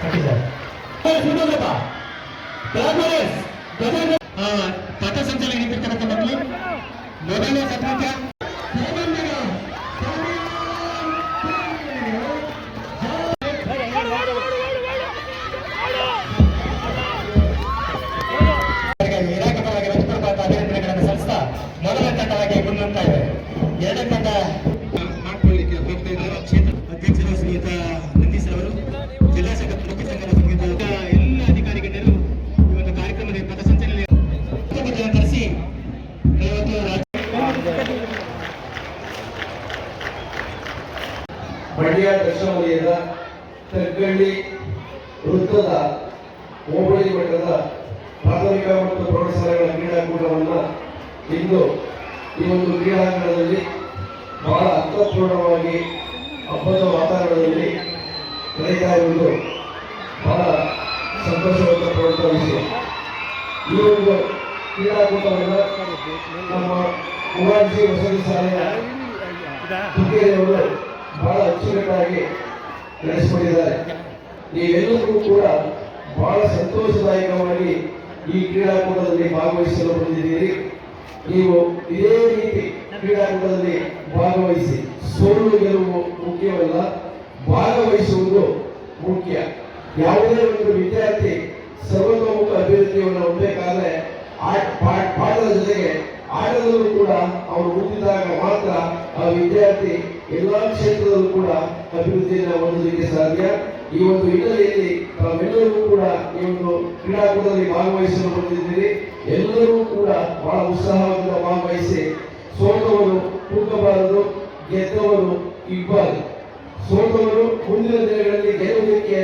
ಕಟ್ಟಿದ್ದಾರೆ ಪಥಸಂಚಲನ ನೀಡಿರ್ತಕ್ಕಂಥ ಮಕ್ಕಳು ಮೊದಲನೇ ಸತತ ಮೊದಲ ತಂಡವಾಗಿ ಮುನ್ನಂತ ಇದೆ ಎರಡನೇ ತಂಡ ಮಂಡ್ಯ ದಕ್ಷಿಣ ವಲಯದ ವೃತ್ತದ ಹೋಬಳಿ ಮಟ್ಟದ ಪ್ರಾಥಮಿಕ ಮತ್ತು ಪ್ರೌಢಶಾಲೆಗಳ ಕ್ರೀಡಾಕೂಟವನ್ನು ಇಂದು ಈ ಒಂದು ಕ್ರೀಡಾಂಗಣದಲ್ಲಿ ಬಹಳ ಅರ್ಥಪೂರ್ಣವಾಗಿ ಹಬ್ಬದ ವಾತಾವರಣದಲ್ಲಿ ನಡೀತಾ ಇರುವುದು ಬಹಳ ಪಡುವಂಥ ವಿಷಯ. ಈ ಒಂದು ಕ್ರೀಡಾಕೂಟವನ್ನು ನಮ್ಮ ಕುಮಾರಜಿ ವಸತಿ ಶಾಲೆಯ ತುಕೇರಿಯವರು ಅಚ್ಚುಕಟ್ಟಾಗಿ ನಡೆಸಿಕೊಂಡಿದ್ದಾರೆ ನೀವೆಲ್ಲರೂ ಕೂಡ ಬಹಳ ಸಂತೋಷದಾಯಕವಾಗಿ ಈ ಕ್ರೀಡಾಕೂಟದಲ್ಲಿ ಭಾಗವಹಿಸಲು ಬಂದಿದ್ದೀರಿ. ನೀವು ಇದೇ ರೀತಿ ಕ್ರೀಡಾಕೂಟದಲ್ಲಿ ಭಾಗವಹಿಸಿ ಸೋಲು ಗೆಲುವು ಮುಖ್ಯವಲ್ಲ, ಭಾಗವಹಿಸುವುದು ಮುಖ್ಯ. ಯಾವುದೇ ಒಂದು ವಿದ್ಯಾರ್ಥಿ ಸರ್ವತೋಮುಖ ಅಭಿವೃದ್ಧಿಯನ್ನು ಹೊಂದಬೇಕಾದ್ರೆ ಪಾಠದ ಜೊತೆಗೆ ಆಟದಲ್ಲೂ ಕೂಡ ಅವರು ಮುಂದಿದಾಗ ಮಾತ್ರ ಆ ವಿದ್ಯಾರ್ಥಿ ಎಲ್ಲಾ ಕ್ಷೇತ್ರದಲ್ಲೂ ಕೂಡ ಅಭಿವೃದ್ಧಿಯನ್ನು ಹೊಂದಲಿಕ್ಕೆ ಸಾಧ್ಯ. ಈ ಒಂದು ಹಿನ್ನೆಲೆಯಲ್ಲಿ ತಾವೆಲ್ಲರೂ ಕೂಡ ಈ ಒಂದು ಕ್ರೀಡಾಕೂಟದಲ್ಲಿ ಭಾಗವಹಿಸಲು ಬಂದಿದ್ದೀರಿ ಎಲ್ಲರೂ ಕೂಡ ಬಹಳ ಉತ್ಸಾಹದಿಂದ ಭಾಗವಹಿಸಿ ಸೋತವರು ತೂಕಬಾರದು, ಗೆದ್ದವರು ಇಬ್ಬಾರದು ಸೋತವರು ಮುಂದಿನ ದಿನಗಳಲ್ಲಿ ಗೆಲ್ಲುವುದಕ್ಕೆ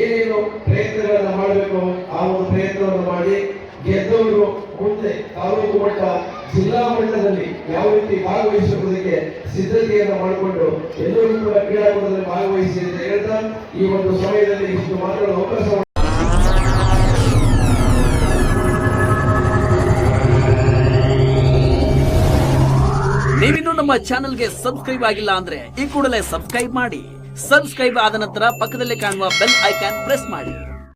ಏನೇನು ಪ್ರಯತ್ನಗಳನ್ನು ಮಾಡಬೇಕು ಆ ಒಂದು ಪ್ರಯತ್ನವನ್ನು ಮಾಡಿ. ಗೆದ್ದವರು ಮುಂದೆ ತಾಲೂಕು ಮಟ್ಟ, ಜಿಲ್ಲಾ ಮಟ್ಟದಲ್ಲಿ ಯಾವ ರೀತಿ ಭಾಗವಹಿಸುವುದಕ್ಕೆ ಸಿದ್ಧತೆಯನ್ನು ಮಾಡಿಕೊಂಡು ಎಲ್ಲರೂ ಕೂಡ ಕ್ರೀಡಾಕೂಟದಲ್ಲಿ ಭಾಗವಹಿಸಿ ಅಂತ ಹೇಳ್ತಾ ಈ ಒಂದು ಸಮಯದಲ್ಲಿ ಇಷ್ಟು ಮಾತಾಡಲು ಅವಕಾಶ ನೀವಿನ್ನೂ ನಮ್ಮ ಚಾನೆಲ್ಗೆ ಸಬ್ಸ್ಕ್ರೈಬ್ ಆಗಿಲ್ಲ ಅಂದ್ರೆ ಈ ಕೂಡಲೇ ಸಬ್ಸ್ಕ್ರೈಬ್ ಮಾಡಿ. ಸಬ್ಸ್ಕ್ರೈಬ್ ಆದ ನಂತರ ಪಕ್ಕದಲ್ಲಿ ಕಾಣುವ ಬೆಲ್ ಐಕಾನ್ ಪ್ರೆಸ್ ಮಾಡಿ.